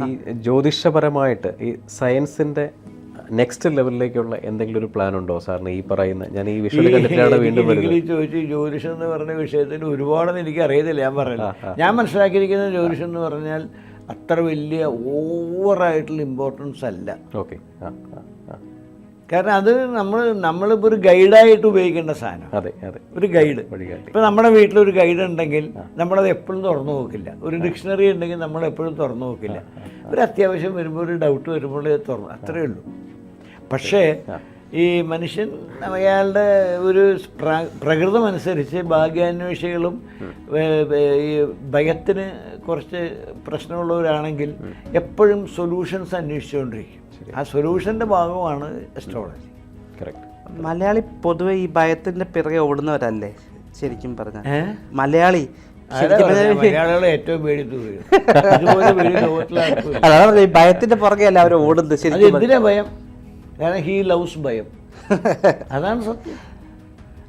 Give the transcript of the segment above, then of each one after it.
ഈ ജ്യോതിഷപരമായിട്ട് ഈ സയൻസിന്റെ നെക്സ്റ്റ് ലെവലിലേക്കുള്ള എന്തെങ്കിലും ഒരു പ്ലാൻ ഉണ്ടോ സാറിന്? ഈ പറയുന്ന ഞാൻ ഈ വിഷയത്തിലാണ് വീണ്ടും ചോദിച്ചു ജ്യോതിഷം എന്ന് പറഞ്ഞ വിഷയത്തിൽ ഒരുപാടൊന്നും എനിക്ക് അറിയത്തില്ല ഞാൻ പറയുന്നത് ഞാൻ മനസ്സിലാക്കിയിരിക്കുന്ന ജ്യോതിഷം എന്ന് പറഞ്ഞാൽ അത്ര വലിയ ഓവറായിട്ടുള്ള ഇമ്പോർട്ടൻസ് അല്ല. ഓക്കെ കാരണം അത് നമ്മൾ നമ്മളിപ്പോൾ ഒരു ഗൈഡായിട്ട് ഉപയോഗിക്കേണ്ട സാധനം. അതെ അതെ. ഒരു ഗൈഡ്. വഴികാട്ടി. ഇപ്പോൾ നമ്മുടെ വീട്ടിലൊരു ഗൈഡ് ഉണ്ടെങ്കിൽ നമ്മളത് എപ്പോഴും തുറന്നു നോക്കില്ല. ഒരു ഡിക്ഷണറി ഉണ്ടെങ്കിൽ നമ്മൾ എപ്പോഴും തുറന്നു നോക്കില്ല. ഒരു അത്യാവശ്യം വരുമ്പോൾ ഒരു ഡൗട്ട് വരുമ്പോൾ തുറന്നു. അത്രയേ ഉള്ളൂ. പക്ഷേ ഈ മനുഷ്യൻ അയാളുടെ ഒരു പ്രകൃതമനുസരിച്ച് ഭാഗ്യാന്വേഷികളും ഈ ഭയത്തിന് കുറച്ച് പ്രശ്നമുള്ളവരാണെങ്കിൽ എപ്പോഴും സൊല്യൂഷൻസ് അന്വേഷിച്ചുകൊണ്ടിരിക്കും. ആ സൊല്യൂഷന്റെ ഭാഗമാണ് എസ്ട്രോളജി കറക്റ്റ് മലയാളി പൊതുവെ ഈ ഭയത്തിന്റെ പിറകെ ഓടുന്നവരല്ലേ? ശരിക്കും പറഞ്ഞ. ഏഹ് മലയാളി മലയാളികളെ ഏറ്റവും പേടിത്തു ഭയത്തിന്റെ പുറകെ അല്ല അവർ ഓടുന്നത്? ശരിക്കും എന്തിനാ ഭയം? കാരണം ഹീ ലവ്സ് ഭയം. അതാണ് സത്യം.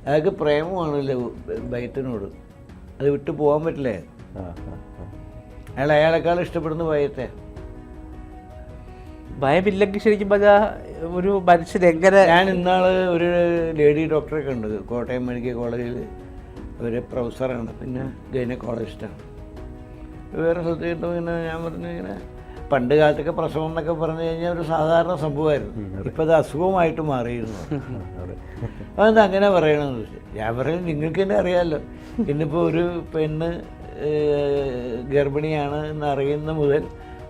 അയാൾക്ക് പ്രേമമാണല്ലോ ഭയത്തിനോട്. അത് വിട്ടു പോകാൻ പറ്റില്ലേ? അയാൾ അയാളെക്കാൾ ഇഷ്ടപ്പെടുന്ന ഭയത്തെ. ഭയമില്ലെങ്കിൽ ശരിക്കും പറഞ്ഞാൽ ഒരു മനുഷ്യൻ എങ്ങനെ ഞാൻ ഇന്നാൾ ഒരു ലേഡി ഡോക്ടറെ കണ്ടത് കോട്ടയം മെഡിക്കൽ കോളേജിൽ ഒരു പ്രൊഫസറാണ്. പിന്നെ ഗൈനക്കോളജിസ്റ്റാണ്. വേറെ സ്ഥലത്ത് കിട്ടുമ്പോൾ ഇങ്ങനെ ഞാൻ പറഞ്ഞു ഇങ്ങനെ പണ്ട് കാലത്തൊക്കെ പ്രസവം എന്നൊക്കെ പറഞ്ഞു കഴിഞ്ഞാൽ ഒരു സാധാരണ സംഭവമായിരുന്നു. ഇപ്പം അത് അസുഖമായിട്ട് മാറിയിരുന്നു. അതെ. അതെന്താ അങ്ങനെ പറയണമെന്ന് വെച്ചാൽ ഞാൻ പറയുന്നത് നിങ്ങൾക്ക് തന്നെ അറിയാമല്ലോ ഇന്നിപ്പോൾ ഒരു പെണ്ണ് ഗർഭിണിയാണ് എന്നറിയുന്ന മുതൽ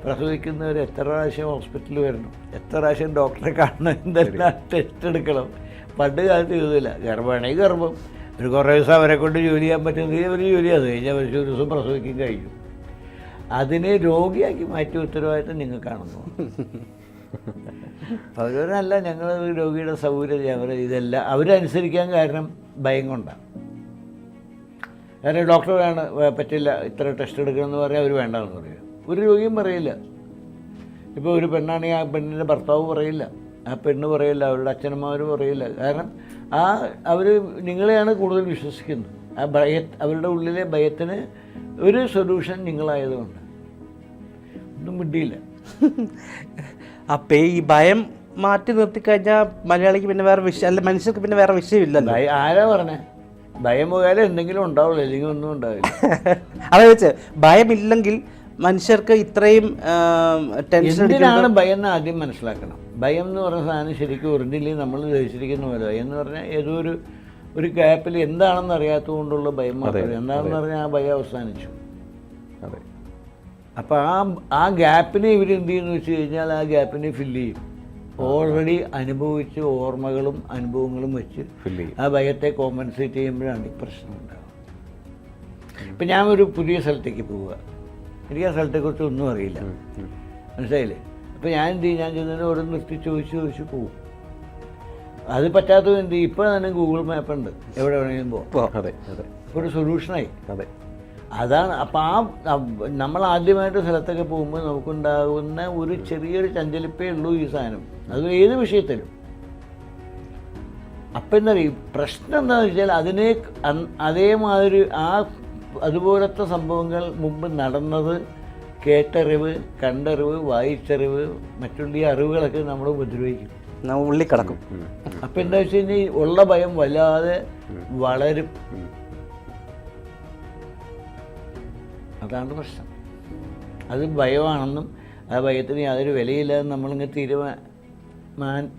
പ്രസവിക്കുന്നവർ എത്ര പ്രാവശ്യം ഹോസ്പിറ്റലിൽ വരണം? എത്ര പ്രാവശ്യം ഡോക്ടറെ കാണണം എന്തെല്ലാം ടെസ്റ്റ് എടുക്കണം? പണ്ട് കാലത്ത് ഇതില്ല ഗർഭമാണെങ്കിൽ ഗർഭം. ഒരു കുറേ ദിവസം അവരെ കൊണ്ട് ജോലി ചെയ്യാൻ പറ്റുന്നത് അവർ ജോലി അത് കഴിഞ്ഞാൽ ഒരു ദിവസം പ്രസവിക്കും കഴിയും അതിനെ രോഗിയാക്കി മാറ്റി ഉത്തരവാദിത്തം നിങ്ങൾക്കാണെന്ന് അവരവരല്ല ഞങ്ങൾ രോഗിയുടെ സൗകര്യം അവർ ഇതെല്ലാം അവരനുസരിക്കാൻ കാരണം ഭയം കൊണ്ടാണ്. കാരണം ഡോക്ടർ വേണം പറ്റില്ല ഇത്ര ടെസ്റ്റ് എടുക്കണമെന്ന് പറയാൻ അവർ വേണ്ടെന്ന് പറയും. ഒരു രോഗിയും പറയില്ല. ഇപ്പോൾ ഒരു പെണ്ണാണെങ്കിൽ ആ പെണ്ണിന്റെ ഭർത്താവ് പറയില്ല. ആ പെണ്ണ് പറയില്ല അവരുടെ അച്ഛനമ്മമാർ പറയില്ല. കാരണം ആ അവർ നിങ്ങളെയാണ് കൂടുതൽ വിശ്വസിക്കുന്നത്. ആ ഭയ അവരുടെ ഉള്ളിലെ ഭയത്തിന് ഒരു സൊല്യൂഷൻ നിങ്ങളായതുകൊണ്ട്. ഒന്നും മിണ്ടിയില്ല. അപ്പൊ ഈ ഭയം മാറ്റി നിർത്തി കഴിഞ്ഞാൽ മലയാളിക്ക് പിന്നെ വേറെ വിഷയം അല്ല മനുഷ്യർക്ക് പിന്നെ വേറെ വിഷയമില്ലല്ലോ. ആരാ പറഞ്ഞേ? ഭയം പോയാലും എന്തെങ്കിലും ഉണ്ടാവുള്ളൂ അല്ലെങ്കിൽ ഒന്നും ഉണ്ടാവില്ല. അതെ വെച്ച് ഭയമില്ലെങ്കിൽ മനുഷ്യർക്ക് ഇത്രയും ടെൻഷൻ എന്തിനാണ് ഭയം എന്ന് ആദ്യം മനസ്സിലാക്കണം? ഭയം എന്ന് പറയുന്ന സാധനം ശരിക്കും ഒറിജിനലി നമ്മൾ ധരിച്ചിരിക്കുന്ന പോലെ ഭയം എന്ന് പറഞ്ഞാൽ ഏതോ ഒരു ഒരു ഗ്യാപ്പിൽ എന്താണെന്ന് അറിയാത്തത് കൊണ്ടുള്ള ഭയം മാത്രമേ എന്താണെന്ന് പറഞ്ഞാൽ ആ ഭയം അവസാനിച്ചു. അതെ. അപ്പോൾ ആ ആ ഗ്യാപ്പിനെ ഇവർ എന്ത് ചെയ്യുന്നു വെച്ച് കഴിഞ്ഞാൽ ആ ഗ്യാപ്പിനെ ഫില്ല് ചെയ്യും. ഓൾറെഡി അനുഭവിച്ച ഓർമ്മകളും അനുഭവങ്ങളും വെച്ച് ഫില്ല് ചെയ്യും. ആ ഭയത്തെ കോമ്പൻസേറ്റ് ചെയ്യുമ്പോഴാണ് ഈ പ്രശ്നം ഉണ്ടാകുന്നത് ഇപ്പം ഞാൻ ഒരു പുതിയ സ്ഥലത്തേക്ക് പോവുക. എനിക്ക് ആ സ്ഥലത്തെക്കുറിച്ച് ഒന്നും അറിയില്ല. മനസ്സിലായില്ലേ? അപ്പോൾ ഞാൻ എന്ത് ചെയ്യും? ഞാൻ ചെന്നതിന് ഓരോ നിർത്തി ചോദിച്ച് ചോദിച്ച് പോവും. അത് പറ്റാത്തത് എന്ത് ചെയ്യും? ഇപ്പോൾ തന്നെ ഗൂഗിൾ മാപ്പ് ഉണ്ട്. എവിടെ വേണമെങ്കിലും പോകാം അതെ അതെ. ഒരു സൊല്യൂഷനായി അതെ. അതാണ് അപ്പം ആ നമ്മൾ ആദ്യമായിട്ട് സ്ഥലത്തൊക്കെ പോകുമ്പോൾ നമുക്കുണ്ടാകുന്ന ഒരു ചെറിയൊരു ചഞ്ചലിപ്പേ ഉള്ളൂ ഈ സാധനം. അത് ഏത് വിഷയത്തിലും. അപ്പം എന്താ പറയുക പ്രശ്നം എന്താണെന്ന് വെച്ചാൽ അതിനെ അതേമാതിരി ആ അതുപോലത്തെ സംഭവങ്ങൾ മുമ്പ് നടന്നത് കേട്ടറിവ് കണ്ടറിവ് വായിച്ചറിവ് മറ്റുള്ള ഈ അറിവുകളൊക്കെ നമ്മൾ ഉപദ്രവിക്കും. ഉള്ളി കിടക്കും. അപ്പം എന്താ വെച്ച് കഴിഞ്ഞാൽ ഈ ഉള്ള ഭയം വല്ലാതെ വളരും. അതാണ് പ്രശ്നം. അത് ഭയമാണെന്നും ആ ഭയത്തിന് യാതൊരു വിലയില്ലാതെ നമ്മളിങ്ങനെ തീരുമാന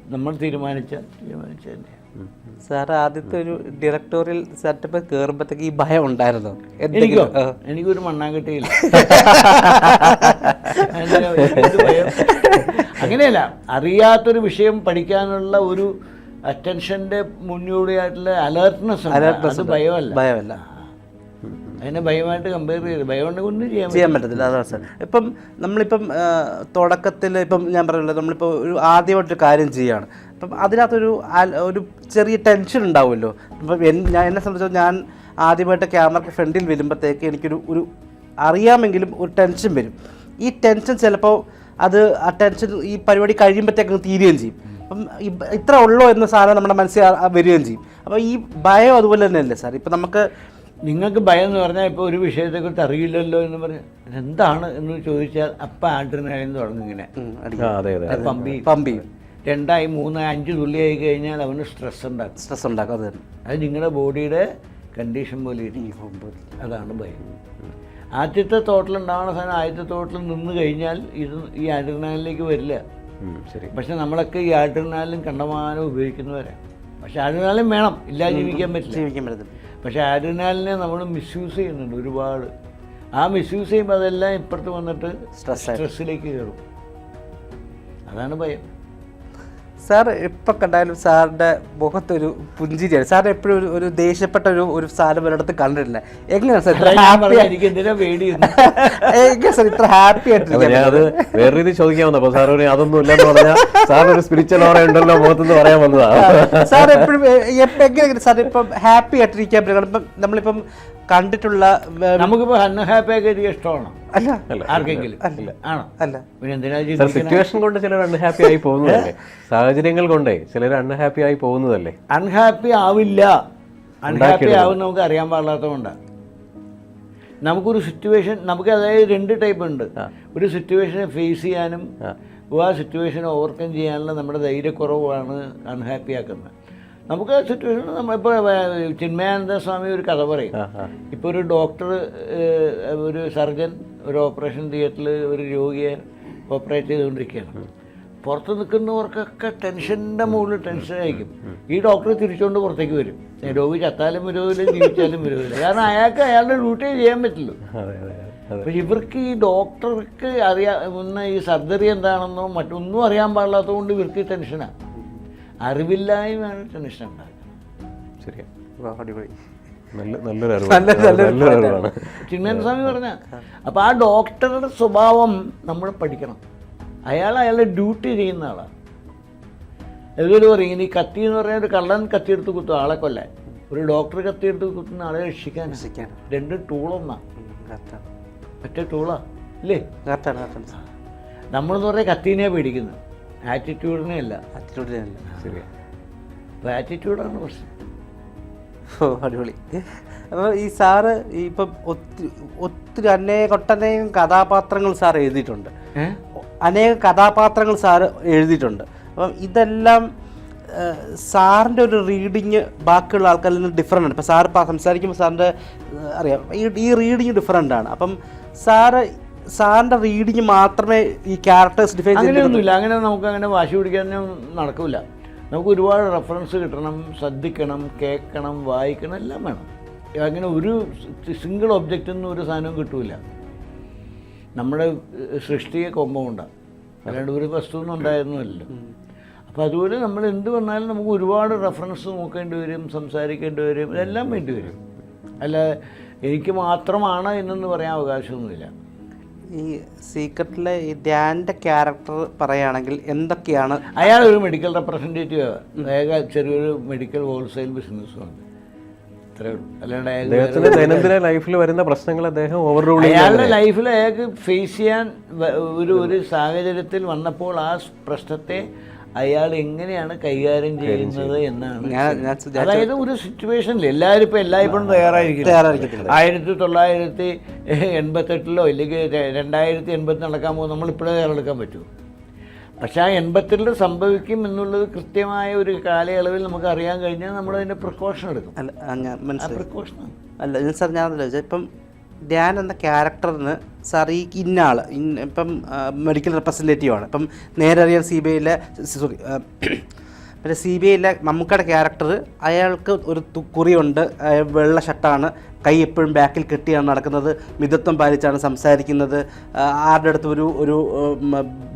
നമ്മൾ തീരുമാനിച്ച തീരുമാനിച്ച തന്നെ സാർ ആദ്യത്തെ ഒരു ഡയറക്ടോറിയൽ സെറ്റപ്പ് കയറുമ്പോഴത്തേക്ക് ഈ ഭയം ഉണ്ടായിരുന്നു? എനിക്കോ? ആ. എനിക്കൊരു മണ്ണാങ്കട്ടിയില്ല അങ്ങനെ അങ്ങനെയല്ല അറിയാത്തൊരു വിഷയം പഠിക്കാനുള്ള ഒരു അറ്റൻഷന്റെ മുന്നോടിയായിട്ടുള്ള അലേർട്ട്നെസ് അലേർട്ട്നെസ് ഭയമല്ല. ഭയമല്ല. അതിനെ ഭയമായിട്ട് കമ്പയർ ചെയ്ത് ഭയം ഉണ്ടെങ്കിൽ ഒന്നും ചെയ്യാൻ ചെയ്യാൻ പറ്റത്തില്ല. അതാണ് സാർ. ഇപ്പം നമ്മളിപ്പം തുടക്കത്തിൽ ഇപ്പം ഞാൻ പറയുന്നത് നമ്മളിപ്പോൾ ഒരു ആദ്യമായിട്ടൊരു കാര്യം ചെയ്യുകയാണ് അപ്പം അതിനകത്തൊരു ഒരു ചെറിയ ടെൻഷൻ ഉണ്ടാവുമല്ലോ. അപ്പം ഞാൻ എന്നെ സംബന്ധിച്ച് ഞാൻ ആദ്യമായിട്ട് ക്യാമറയ്ക്ക് ഫ്രണ്ടിൽ വരുമ്പോഴത്തേക്ക് എനിക്കൊരു ഒരു അറിയാമെങ്കിലും ഒരു ടെൻഷൻ വരും. ഈ ടെൻഷൻ ചിലപ്പോൾ അത് ആ ടെൻഷൻ ഈ പരിപാടി കഴിയുമ്പോഴത്തേക്ക് തീരുകയും ചെയ്യും. അപ്പം ഇത്ര ഉള്ളോ എന്ന സാധനം നമ്മുടെ മനസ്സിൽ വരികയും ചെയ്യും. അപ്പോൾ ഈ ഭയം അതുപോലെ തന്നെയല്ലേ സാർ? ഇപ്പം നമുക്ക് നിങ്ങൾക്ക് ഭയം എന്ന് പറഞ്ഞാൽ ഇപ്പോൾ ഒരു വിഷയത്തെക്കുറിച്ച് അറിയില്ലല്ലോ എന്ന് പറഞ്ഞ് എന്താണ് എന്ന് ചോദിച്ചാൽ അപ്പം ആഡ്രിനാലിൻ തുടങ്ങും ഇങ്ങനെ. പമ്പി പമ്പി അതെ അതെ അത്. പമ്പ്. ചെയ്യും. പമ്പ്. ചെയ്യും രണ്ടായി മൂന്നായി അഞ്ച് തുള്ളിയായി കഴിഞ്ഞാൽ അവന് സ്ട്രെസ് ഉണ്ടാക്കും. സ്ട്രെസ് ഉണ്ടാക്കും അത് തന്നെ. അത് നിങ്ങളുടെ ബോഡിയുടെ കണ്ടീഷൻ പോലെ ഇരിക്കും. അതാണ് ഭയം. ആദ്യത്തെ തോട്ടിലുണ്ടാവുന്ന സാധനം ആദ്യത്തെ തോട്ടിൽ നിന്ന് കഴിഞ്ഞാൽ ഇത് ഈ ആഡ്രിനാലിലേക്ക് വരില്ല. ശരി. പക്ഷെ നമ്മളൊക്കെ ഈ ആഡ്രിനാലും കണ്ടമാനം ഉപയോഗിക്കുന്നവരാണ് പക്ഷെ ആഡ്രിനാലും വേണം. ഇല്ലാതെ ജീവിക്കാൻ പറ്റില്ല. ജീവിക്കാൻ പറ്റത്തില്ല. പക്ഷെ ആഡ്രിനാലിനെ നമ്മൾ മിസ്യൂസ് ചെയ്യുന്നുണ്ട് ഒരുപാട്. ആ മിസ്യൂസ് ചെയ്യുമ്പോൾ അതെല്ലാം ഇപ്പുറത്ത് വന്നിട്ട് സ്ട്രെസ്. സ്ട്രെസ്സിലേക്ക് കയറും അതാണ് ഭയം. സാർ എപ്പോൾ കണ്ടാലും സാറിന്റെ മുഖത്തൊരു പുഞ്ചിരിയാണ്. സാർ എപ്പോഴും ഒരു ഒരു ദേഷ്യപ്പെട്ട ഒരു ഒരു സാധനം ഒരിടത്ത് കണ്ടിട്ടില്ല. എങ്ങനെയാണ് സാർ ഇത്ര ഹാപ്പി ആയിട്ട് എങ്ങനെ സാർ ഇത്ര ഹാപ്പി അത് വേറെ രീതി ചോദിക്കാൻ സാർ ഒരു അതൊന്നും ഇല്ലെന്ന് പറഞ്ഞാൽ സാർ ഒരു സ്പിരിച്വൽ ഓറ ഉണ്ടല്ലോ മുഖത്തുനിന്ന് പറയാൻ വന്നതാ. സാർ എപ്പോഴും എങ്ങനെ സാർ ഇപ്പം ഹാപ്പി ആയിട്ടിരിക്കാൻ പറ്റും? ഇപ്പം നമ്മളിപ്പം കണ്ടിട്ടുള്ള നമുക്കിപ്പോ അൺഹാപ്പി ആക്കി ഇഷ്ടമാണ്. അല്ല. ആർക്കെങ്കിലും? ആണോ? അല്ല. പിന്നെ? സിറ്റുവേഷൻ കൊണ്ട് ചിലർ അൺഹാപ്പി ആയി പോകുന്നതല്ലേ? സാഹചര്യങ്ങൾ കൊണ്ടേ ചിലർ അൺഹാപ്പി ആയി പോകുന്നതല്ലേ? അൺഹാപ്പി ആവില്ല. അൺഹാപ്പി ആവും നമുക്ക് അറിയാൻ പാടില്ലാത്തതുകൊണ്ടാണ് നമുക്കൊരു സിറ്റുവേഷൻ നമുക്ക് അതായത് രണ്ട് ടൈപ്പ് ഉണ്ട്. ഒരു സിറ്റുവേഷനെ ഫേസ് ചെയ്യാനും ആ. സിറ്റുവേഷനെ ഓവർകം ചെയ്യാനുള്ള നമ്മുടെ ധൈര്യക്കുറവാണ് അൺഹാപ്പി ആക്കുന്നത്. നമുക്ക് സിറ്റുവേഷൻ നമ്മളിപ്പോൾ ചിന്മയാനന്ദ സ്വാമി ഒരു കഥ പറയും. ഇപ്പോൾ ഒരു ഡോക്ടർ ഒരു സർജൻ ഒരു ഓപ്പറേഷൻ തിയേറ്ററിൽ ഒരു രോഗിയെ ഓപ്പറേറ്റ് ചെയ്തുകൊണ്ടിരിക്കുകയാണ്. പുറത്ത് നിൽക്കുന്നവർക്കൊക്കെ ടെൻഷന്റെ മുകളിൽ ടെൻഷനായിരിക്കും ഈ ഡോക്ടർ തിരിച്ചുകൊണ്ട് പുറത്തേക്ക് വരും. രോഗി ചത്താലും വരുവില്ല ജീവിച്ചാലും വരുവില്ല കാരണം അയാൾക്ക് അയാളുടെ ഡ്യൂട്ടി ചെയ്യാൻ പറ്റില്ല. പക്ഷെ ഇവർക്ക് ഈ ഡോക്ടർക്ക് അറിയാ ഈ സർജറി എന്താണെന്നോ മറ്റൊന്നും അറിയാൻ പാടില്ലാത്തതുകൊണ്ട് ഇവർക്ക് ടെൻഷനാണ് അറിവില്ലായ്മയാണ് ടെൻഷൻ ഉണ്ടാകുന്നത് ശരിയാ. അടിപൊളി. സ്വാമി പറഞ്ഞ അപ്പോൾ ആ ഡോക്ടറുടെ സ്വഭാവം നമ്മൾ പഠിക്കണം. അയാൾ അയാളുടെ ഡ്യൂട്ടി ചെയ്യുന്ന ആളാണ് എതൊരു പറയും ഇനി കത്തി എന്ന് പറഞ്ഞാൽ ഒരു കള്ളൻ കത്തിയെടുത്ത് കുത്തും ആളെ കൊല്ലാൻ. ഒരു ഡോക്ടർ കത്തിയെടുത്ത് കുത്തുന്ന ആളെ രക്ഷിക്കാൻ. രക്ഷിക്കാൻ. രണ്ട് ടൂളൊന്നാ. മറ്റേ ടൂളാ ഇല്ലേ? സാർ. നമ്മളെന്ന് പറഞ്ഞാൽ കത്തീനെ പേടിക്കുന്നത്. ആറ്റിറ്റ്യൂഡിനെ അല്ല. ആറ്റിറ്റ്യൂഡിനല്ല. ശരിയാ. അപ്പോൾ ആറ്റിറ്റ്യൂഡാണ് പ്രശ്നം. ഓ അടിപൊളി. അപ്പോൾ ഈ സാറ് ഇപ്പം ഒത്തിരി ഒത്തിരി അനേക ഒട്ടനേകം കഥാപാത്രങ്ങൾ സാർ എഴുതിയിട്ടുണ്ട്. അനേക കഥാപാത്രങ്ങൾ സാറ് എഴുതിയിട്ടുണ്ട്. അപ്പം ഇതെല്ലാം സാറിന്റെ ഒരു റീഡിങ് ബാക്കിയുള്ള ആൾക്കാരിൽ നിന്ന് ഡിഫറെന്റ് ആണ്. ഇപ്പം സാർ സംസാരിക്കുമ്പോൾ സാറിന്റെ അറിയാം. ഈ ഈ റീഡിങ് ഡിഫറെന്റ് ആണ്. അപ്പം സാറ് സാറിന്റെ റീഡിങ് മാത്രമേ ഈ ക്യാരക്ടേഴ്സ് ഡിഫൈൻ ചെയ്യുന്നില്ല അങ്ങനെയൊന്നുമില്ല. അങ്ങനെ നമുക്ക് അങ്ങനെ വാശി പിടിക്കാനും നടക്കില്ല നമുക്ക് ഒരുപാട് റെഫറൻസ് കിട്ടണം ശ്രദ്ധിക്കണം കേൾക്കണം വായിക്കണം എല്ലാം വേണം. അങ്ങനെ ഒരു സിംഗിൾ ഒബ്ജക്റ്റ് നിന്ന് ഒരു സാധനവും കിട്ടൂല. നമ്മുടെ സൃഷ്ടിയെ കൊമ്പമുണ്ടാണ് അല്ലാണ്ട് ഒരു വസ്തുവൊന്നും ഉണ്ടായിരുന്നല്ലോ അപ്പോൾ അതുപോലെ നമ്മൾ എന്ത് വന്നാലും നമുക്ക് ഒരുപാട് റെഫറൻസ് നോക്കേണ്ടി വരും സംസാരിക്കേണ്ടി വരും ഇതെല്ലാം വേണ്ടി വരും. അല്ല എനിക്ക് മാത്രമാണ് എന്നൊന്നും പറയാൻ അവകാശമൊന്നുമില്ല. ഈ സീക്രട്ടിലെ ഈ ധ്യാന്റെ ക്യാരക്ടർ പറയുകയാണെങ്കിൽ എന്തൊക്കെയാണ്? അയാൾ ഒരു മെഡിക്കൽ റെപ്രസെന്റേറ്റീവ് അയാൾ ചെറിയൊരു മെഡിക്കൽ ഹോൾസെയിൽ ബിസിനസ്സുണ്ട് അദ്ദേഹത്തിന്റെ ദൈനംദിന ലൈഫിൽ വരുന്ന പ്രശ്നങ്ങൾ അദ്ദേഹം ഓവർ റൂൾ അയാളുടെ ലൈഫിൽ അയാൾക്ക് ഫേസ് ചെയ്യാൻ ഒരു ഒരു സാഹചര്യത്തിൽ വന്നപ്പോൾ ആ പ്രശ്നത്തെ അയാൾ എങ്ങനെയാണ് കൈകാര്യം ചെയ്യുന്നത് എന്നാണ് അതായത് ഒരു സിറ്റുവേഷനിൽ എല്ലാവരും ഇപ്പം എല്ലായ്പ്പോഴും തയ്യാറായിരിക്കും. ആയിരത്തി തൊള്ളായിരത്തി എൺപത്തെട്ടിലോ ഇല്ലെങ്കിൽ രണ്ടായിരത്തി എൺപത്തി നടക്കാൻ പോകുമ്പോൾ നമ്മൾ ഇപ്പോഴേ തയ്യാറെടുക്കാൻ പറ്റുമോ പക്ഷെ ആ എൺപത്തിരണ്ട് സംഭവിക്കും എന്നുള്ളത് കൃത്യമായ ഒരു കാലയളവിൽ നമുക്ക് അറിയാൻ കഴിഞ്ഞാൽ നമ്മൾ അതിന്റെ പ്രിക്കോഷൻ എടുക്കും. അല്ല ഞാൻ അല്ല സാർ ഞാൻ ഇപ്പം ധ്യാൻ എന്ന ക്യാരക്ടറിന് സാർ ഈ ഇന്ന ഇപ്പം മെഡിക്കൽ റെപ്രസെന്റേറ്റീവ് ആണ്. ഇപ്പം നേരെ അറിയാൻ സി ബി ഐയിലെ സോറി പിന്നെ സി ബി ഐയിലെ മമ്മൂക്കയുടെ ക്യാരക്ടർ അയാൾക്ക് ഒരു കുറിയുണ്ട്. വെള്ള ഷർട്ടാണ്. കൈ എപ്പോഴും ബാക്കിൽ കെട്ടിയാണ് നടക്കുന്നത്. മിതത്വം പാലിച്ചാണ് സംസാരിക്കുന്നത്. ആരുടെ അടുത്ത് ഒരു ഒരു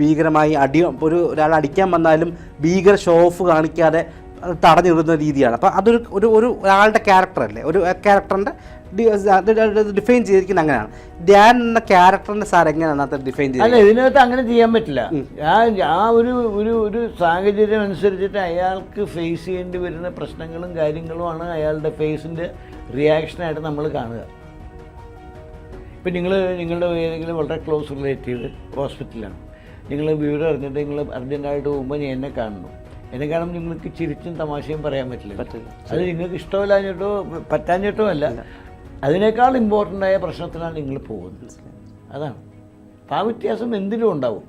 ഭീകരമായി അടി ഒരു ഒരാൾ അടിക്കാൻ വന്നാലും ഭീകര ഷോ ഓഫ് കാണിക്കാതെ തടഞ്ഞു നിർത്തുന്ന രീതിയാണ്. അപ്പോൾ അതൊരു ഒരു ഒരു ഒരാളുടെ ക്യാരക്ടർ അല്ലേ? ഒരു ക്യാരക്ടറിന്റെ ഡിഫൈൻ ചെയ്തിരിക്കുന്നത് അങ്ങനെയാണ്. ധ്യാൻ എന്ന ക്യാരക്ടറിനെ സാർ എങ്ങനെയാണ് അത് ഡിഫൈൻ അല്ല ചെയ്തത് ഇതിനകത്ത് അങ്ങനെ ചെയ്യാൻ പറ്റില്ല. ആ ആ ഒരു ഒരു ഒരു സാഹചര്യം അനുസരിച്ചിട്ട് അയാൾക്ക് ഫേസ് ചെയ്യേണ്ടി വരുന്ന പ്രശ്നങ്ങളും കാര്യങ്ങളുമാണ് അയാളുടെ ഫേസിന്റെ റിയാക്ഷനായിട്ട് നമ്മൾ കാണുക. ഇപ്പം നിങ്ങൾ നിങ്ങളുടെ ഏതെങ്കിലും വളരെ ക്ലോസ് റിലേറ്റീവ് ഹോസ്പിറ്റലാണ് നിങ്ങൾ വിവരം അറിഞ്ഞിട്ട് നിങ്ങൾ അർജന്റായിട്ട് പോകുമ്പോൾ ഞാൻ എന്നെ കാണണം എന്നെ കാരണം നിങ്ങൾക്ക് ചിരിച്ചും തമാശയും പറയാൻ പറ്റില്ല. പറ്റില്ല. അത് നിങ്ങൾക്ക് ഇഷ്ടമില്ലാഞ്ഞിട്ടോ പറ്റാഞ്ഞിട്ടോ അല്ല. അതിനേക്കാൾ ഇമ്പോർട്ടന്റ് ആയ പ്രശ്നത്തിനാണ് നിങ്ങൾ പോകുന്നത്. അതാണ്. അപ്പം ആ വ്യത്യാസം എന്തിലും ഉണ്ടാവും.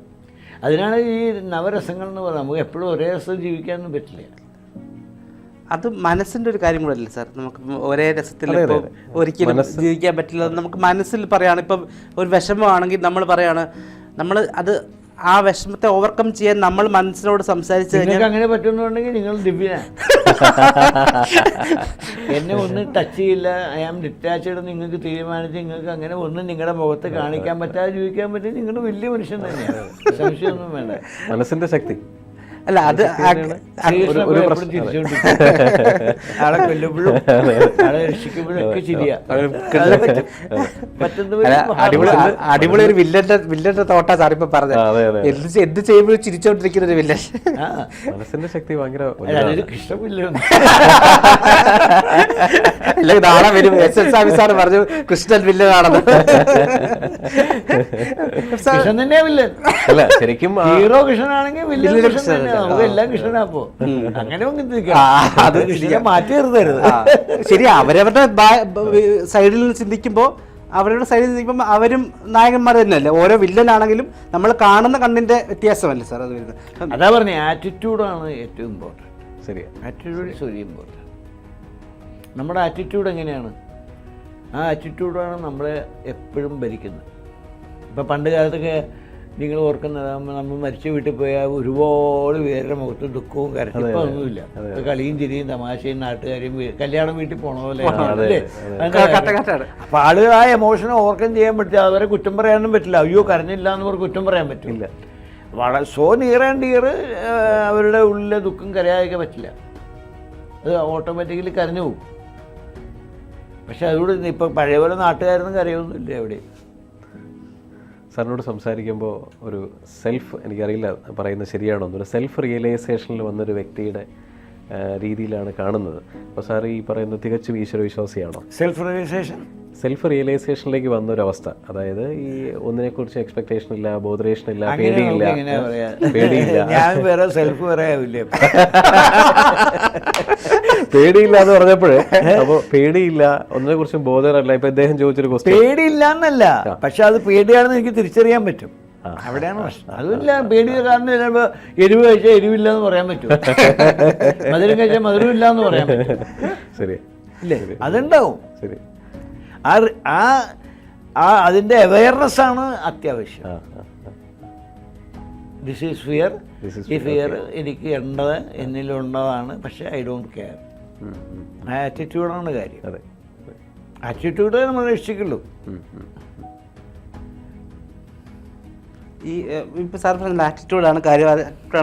അതിനാണ് ഈ നവരസങ്ങൾ എന്ന് പറയുന്നത്. നമുക്ക് എപ്പോഴും ഒരേ രസം ജീവിക്കാനൊന്നും പറ്റില്ല. അത് മനസ്സിന്റെ ഒരു കാര്യം കൂടെ അല്ലേ സാർ? നമുക്ക് ഒരേ രസത്തിൽ ഒരിക്കലും ജീവിക്കാൻ പറ്റില്ല. നമുക്ക് മനസ്സിൽ പറയുകയാണ് ഇപ്പം ഒരു വിഷമമാണെങ്കിൽ നമ്മൾ പറയാണ് നമ്മൾ അത് ആ വിഷമത്തെ ഓവർകം ചെയ്യാൻ നമ്മൾ മനസ്സിനോട് സംസാരിച്ചു കഴിഞ്ഞാൽ നിങ്ങൾക്ക് അങ്ങനെ പറ്റുന്നുണ്ടെങ്കിൽ നിങ്ങൾ ദിവ്യ. എന്നെ ഒന്നും ടച്ച് ചെയ്യില്ല. ഐ ആം ഡിറ്റാച്ച്ഡ് നിങ്ങൾക്ക് തീരുമാനിച്ച് നിങ്ങൾക്ക് അങ്ങനെ ഒന്നും നിങ്ങളുടെ മുഖത്ത് കാണിക്കാൻ പറ്റാതെ ജീവിക്കാൻ പറ്റും നിങ്ങൾ വലിയ മനുഷ്യൻ തന്നെയാണ്. സംശയമൊന്നും വേണ്ട. മനസ്സിന്റെ ശക്തി. അല്ല അത്. ആളെ കൊല്ലുമ്പോഴും രക്ഷിക്കുമ്പോഴും ഒക്കെ അടിപൊളി അടിപൊളി ഒരു വില്ലന്റെ വില്ലന്റെ തോട്ടാ സാർ ഇപ്പൊ പറഞ്ഞത്. എന്ത് എന്ത് ചെയ്യുമ്പോഴും ചിരിച്ചോണ്ടിരിക്കുന്ന ഒരു വില്ലൻ. മനസ്സിന്റെ ശക്തി ഭയങ്കര അല്ലെങ്കിൽ നാളെ വരും. എസ് എസ് സ്വാമി സാർ പറഞ്ഞു കൃഷ്ണൻ വില്ലനാണെന്ന്. ആണെന്ന് കൃഷ്ണൻ തന്നെയാ വില്ലൻ. അല്ല ശരിക്കും ഹീറോ കൃഷ്ണനാണെങ്കിൽ വില്ലൻ വില്ലൻ കൃഷ്ണൻ. നമുക്ക് എല്ലാം കൃഷ്ണനാപ്പോ അങ്ങനെ അത് കൃഷ്ണനെ മാറ്റി നിർത്തരുത് ശരി അവരവരുടെ സൈഡിൽ നിന്ന് ചിന്തിക്കുമ്പോൾ അവരുടെ സൈഡിൽ നിന്ന് ചിന്തിക്കുമ്പോൾ അവരും നായകന്മാർ തന്നെയല്ലേ? ഓരോ വില്ലനാണെങ്കിലും നമ്മൾ കാണുന്ന കണ്ണിന്റെ വ്യത്യാസമല്ലേ സാർ അത് വരുന്നത്? അതാ പറഞ്ഞ ആറ്റിറ്റ്യൂഡാണ് ഏറ്റവും ഇമ്പോർട്ടന്റ് ശരി ആറ്റിറ്റ്യൂഡ് ഇസ് വെരി ഇമ്പോർട്ടന്റ് നമ്മുടെ ആറ്റിറ്റ്യൂഡ് എങ്ങനെയാണ്? ആ ആറ്റിറ്റ്യൂഡാണ് നമ്മളെ എപ്പോഴും ഭരിക്കുന്നത്. ഇപ്പം പണ്ട് കാലത്തൊക്കെ നിങ്ങൾ ഓർക്കുന്നത് നമ്മ- നമ്മൾ മരിച്ചു വീട്ടിൽ പോയാൽ ഒരുപാട് പേരുടെ മുഖത്ത് ദുഃഖവും ഒന്നുമില്ല. ഇപ്പം കളിയും ചിരിയും തമാശയും നാട്ടുകാരും കല്യാണം വീട്ടിൽ പോണ പോലെ അപ്പൊ ആളുകൾ ആ എമോഷനെ ഓർക്കം ചെയ്യാൻ പറ്റില്ല. അവരെ കുറ്റം പറയാനും പറ്റില്ല. അയ്യോ കരഞ്ഞില്ല എന്ന് പറഞ്ഞ് കുറ്റം പറയാൻ പറ്റില്ല വളരെ സോ നിയർ ആൻഡ് ഇയർ അവരുടെ ഉള്ളിലെ ദുഃഖം കരയാതിരിക്കാൻ പറ്റില്ല. അത് ഓട്ടോമാറ്റിക്കലി കരഞ്ഞു പോകും. പക്ഷെ അതുകൊണ്ട് ഇപ്പം പഴയ പോലെ നാട്ടുകാരൊന്നും കരയൊന്നുമില്ല എവിടെ സാറിനോട് സംസാരിക്കുമ്പോൾ ഒരു സെൽഫ് എനിക്കറിയില്ല പറയുന്നത് ശരിയാണോ ഒരു സെൽഫ് റിയലൈസേഷനിൽ വന്നൊരു വ്യക്തിയുടെ രീതിയിലാണ് കാണുന്നത്. അപ്പോൾ സാർ ഈ പറയുന്ന തികച്ചും ഈശ്വരവിശ്വാസിയാണോ? സെൽഫ് റിയലൈസേഷൻ സെൽഫ് റിയലൈസേഷനിലേക്ക് വന്ന ഒരു അവസ്ഥ അതായത് ഈ ഒന്നിനെക്കുറിച്ച് എക്സ്പെക്ടേഷൻ ഇല്ല ബോധറേഷൻ ഇല്ല പേടിയില്ല പേടിയില്ല. ഞാൻ വേറെ സെൽഫ് പറയാവില്ല പേടിയില്ല എന്ന് പറഞ്ഞപ്പോഴേ അപ്പോൾ പേടിയില്ല ഒന്നിനെ കുറിച്ചും ബോധരല്ല ഇപ്പൊ ഇദ്ദേഹം ചോദിച്ചൊരു പേടിയില്ല എന്നല്ല. പക്ഷെ അത് പേടിയാണെന്ന് എനിക്ക് തിരിച്ചറിയാൻ പറ്റും. അവിടെയാണ് പ്രശ്നം. അതുമില്ല പേടി കാരണം ചിലപ്പോൾ എരിവ് കഴിച്ചാൽ എരിവില്ല എന്ന് പറയാൻ പറ്റും. മധുരം കഴിച്ചാൽ മധുരമില്ല എന്ന് പറയാൻ പറ്റും. ശരി. ഇല്ലേ? അതുണ്ടാവും. ശരി. ആ ആ ആ അതിന്റെ അവയർനെസ് ആണ് അത്യാവശ്യം. ദിസ് ഈസ് ഫിയർ ഈ ഫിയർ എനിക്ക് ഉണ്ടത് എന്നിലുണ്ടതാണ് പക്ഷേ ഐ ഡോണ്ട് കെയർ. ആ ആറ്റിറ്റ്യൂഡാണ് കാര്യം. അതെ ആറ്റിറ്റ്യൂഡ് നമ്മൾ രക്ഷിക്കുള്ളൂ. ഈ ഇപ്പോൾ ഇപ്പൊ സാർ പറഞ്ഞ ആറ്റിറ്റ്യൂഡാണ് കാര്യം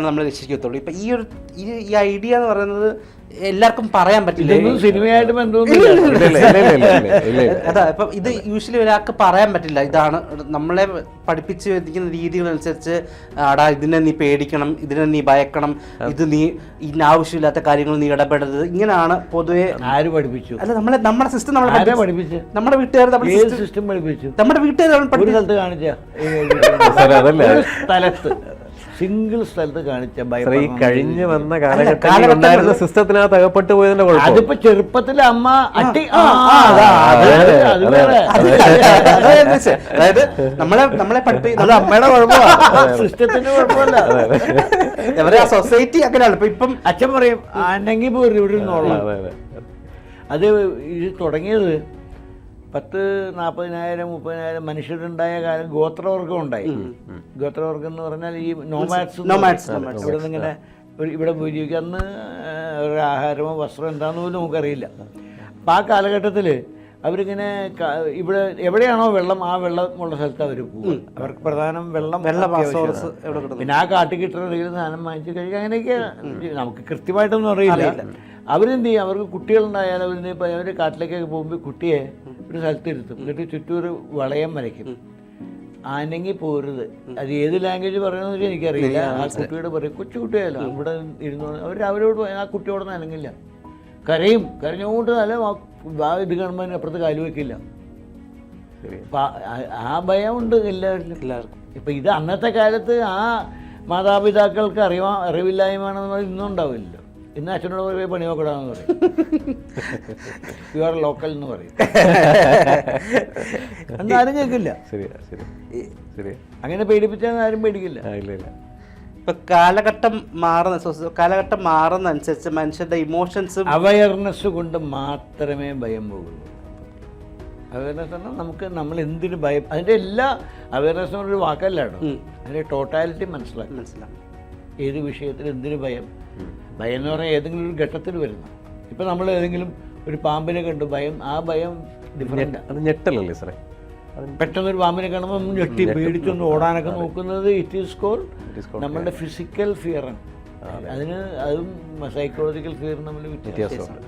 നമ്മൾ രക്ഷിക്കത്തുള്ളൂ ഇപ്പോൾ ഈ ഒരു ഈ ഐഡിയ എന്ന് പറയുന്നത് എല്ലാവർക്കും പറയാൻ പറ്റില്ല. സിനിമയായിട്ട്. അതാ ഇപ്പൊ ഇത് യൂഷ്വലി ഒരാൾക്ക് പറയാൻ പറ്റില്ല. ഇതാണ് നമ്മളെ പഠിപ്പിച്ച് രീതികൾ രീതികളനുസരിച്ച് ആടാ ഇതിനെ നീ പേടിക്കണം ഇതിനെ നീ ഭയക്കണം ഇത് നീ ഇതിന് ആവശ്യമില്ലാത്ത കാര്യങ്ങൾ നീ ഇടപെടരുത്. ഇങ്ങനെയാണ് പൊതുവെ ആര് പഠിപ്പിച്ചു? അല്ല നമ്മളെ നമ്മുടെ സിസ്റ്റം നമ്മളെ പഠിപ്പിച്ചു? നമ്മുടെ വീട്ടുകാർ നമ്മുടെ സിസ്റ്റം പഠിപ്പിച്ചു? നമ്മുടെ വീട്ടുകാർ സ്ഥലത്ത്. സിംഗിൾ സ്ഥലത്ത് കാണിച്ച ബൈ ഈ. കഴിഞ്ഞു വന്ന കാലഘട്ടത്തിൽ കാലഘട്ടം ഉണ്ടായിരുന്ന സിസ്റ്റത്തിനകത്ത് അകപ്പെട്ടു പോയതിന്റെ കുഴപ്പം. അതിപ്പോ ചെറുപ്പത്തിൽ അമ്മ അട്ടി. അതായത് നമ്മളെ നമ്മളെ പഠിപ്പി അത് അമ്മയുടെ കുഴപ്പമാണ് സിസ്റ്റത്തിന്റെ കുഴപ്പമല്ല. അവരെ സൊസൈറ്റി അങ്ങനെയാണ്. ഇപ്പൊ ഇപ്പം അച്ഛൻ പറയും ആണെങ്കിൽ പോരും ഇവിടെ നിന്നോളാം അതെ. അത് ഇത് തുടങ്ങിയത് പത്ത് നാൽപ്പതിനായിരം മുപ്പതിനായിരം മനുഷ്യരുണ്ടായ കാലം ഗോത്രവർഗം ഉണ്ടായി. ഗോത്രവർഗം എന്ന് പറഞ്ഞാൽ ഈ നോമാറ്റ്സ് നോമാറ്റ്സ് ഇവിടെ നിന്ന് ഇങ്ങനെ ഇവിടെ പോയി ജീവിക്കുക അന്ന് ഒരു ആഹാരമോ വസ്ത്രമോ എന്താണെന്ന് പോലും നമുക്കറിയില്ല. അപ്പം ആ കാലഘട്ടത്തിൽ അവരിങ്ങനെ ഇവിടെ എവിടെയാണോ വെള്ളം ആ വെള്ളമുള്ള സ്ഥലത്ത് അവർ പോകും അവർക്ക് പ്രധാനം വെള്ളം? പിന്നെ ആ കാട്ടിൽ കിട്ടുന്ന എന്തെങ്കിലും സാധനം വാങ്ങിച്ച് കഴിക്കുക. അങ്ങനെയൊക്കെ നമുക്ക് കൃത്യമായിട്ടൊന്നും അറിയില്ല. അവരെന്ത് ചെയ്യും? അവർക്ക് കുട്ടികളുണ്ടായാലും അവരെന്ത് അവർ കാട്ടിലേക്കൊക്കെ പോകുമ്പോൾ കുട്ടിയെ ഒരു സ്ഥലത്ത് ഇരുത്തും. എന്നിട്ട് ചുറ്റും ഒരു വളയം വരയ്ക്കും. ആനങ്ങി പോരുത്. അത് ഏത് ലാംഗ്വേജ് പറയണമെന്ന് വെച്ചാൽ എനിക്കറിയില്ല. ആ കുട്ടിയോട് പറയും കൊച്ചു കുട്ടിയല്ല ഇവിടെ ഇരുന്ന് അവർ അവരോട് ആ കുട്ടിയോടൊന്നും അനങ്ങില്ല. കരയും. കരഞ്ഞുകൊണ്ട് നല്ല ഇത് കാണുമ്പോൾ അപ്പുറത്ത് കാലു വെക്കില്ല. ആ- ഭയം ഉണ്ട് ഭയമുണ്ട് എല്ലാവരിലും. എല്ലാവർക്കും. ഇപ്പം ഇത് അന്നത്തെ കാലത്ത് ആ മാതാപിതാക്കൾക്ക് അറിവാ അറിവില്ലായ്മയാണെന്ന് പറഞ്ഞാൽ ഇന്നും അച്ഛനോട് പോയി പണി നോക്കടാന്ന് പറയും. യു ആർ ലോക്കൽ എന്ന് പറയും. അന്ന് ആരും കേൾക്കില്ല. ശരിയാ ശരി ശരി അങ്ങനെ പേടിപ്പിച്ചാൽ ആരും പേടിക്കില്ല. ഇല്ല ഇല്ല. ഇപ്പൊ കാലഘട്ടം മാറുന്ന കാലഘട്ടം മാറുന്ന അനുസരിച്ച് മനുഷ്യരുടെ ഇമോഷൻസും അവയർനെസ് കൊണ്ട് മാത്രമേ ഭയം പോകുള്ളൂ. അവയർനെസ് പറഞ്ഞാൽ നമുക്ക് നമ്മൾ എന്തിനു ഭയം അതിന്റെ എല്ലാ അവയർനെസ് ഒരു വാക്കല്ല കേട്ടോ അതിന്റെ ടോട്ടാലിറ്റി മനസ്സിലാക്കി മനസ്സിലാക്കും ഏത് വിഷയത്തിൽ എന്തിന് ഭയം? ഭയം എന്ന് പറഞ്ഞാൽ ഏതെങ്കിലും ഒരു ഘട്ടത്തിൽ വരുന്ന. ഇപ്പം നമ്മൾ ഏതെങ്കിലും ഒരു പാമ്പിനെ കണ്ടു ഭയം ആ ഭയം ഡിഫറെന്റ് അത് ഞെട്ടലല്ലേ സാറേ? പെട്ടെന്ന് ഒരു പാമ്പിനെ കാണുമ്പോൾ ഞെട്ടി പേടിച്ചൊന്ന് ഓടാനൊക്കെ നോക്കുന്നത് ഇറ്റ് ഈസ് കോൾ നമ്മളുടെ ഫിസിക്കൽ ഫിയറാണ് അതിന് അതും സൈക്കോളജിക്കൽ ഫിയർ നമ്മൾ വ്യത്യാസം. വ്യത്യാസമുണ്ട്.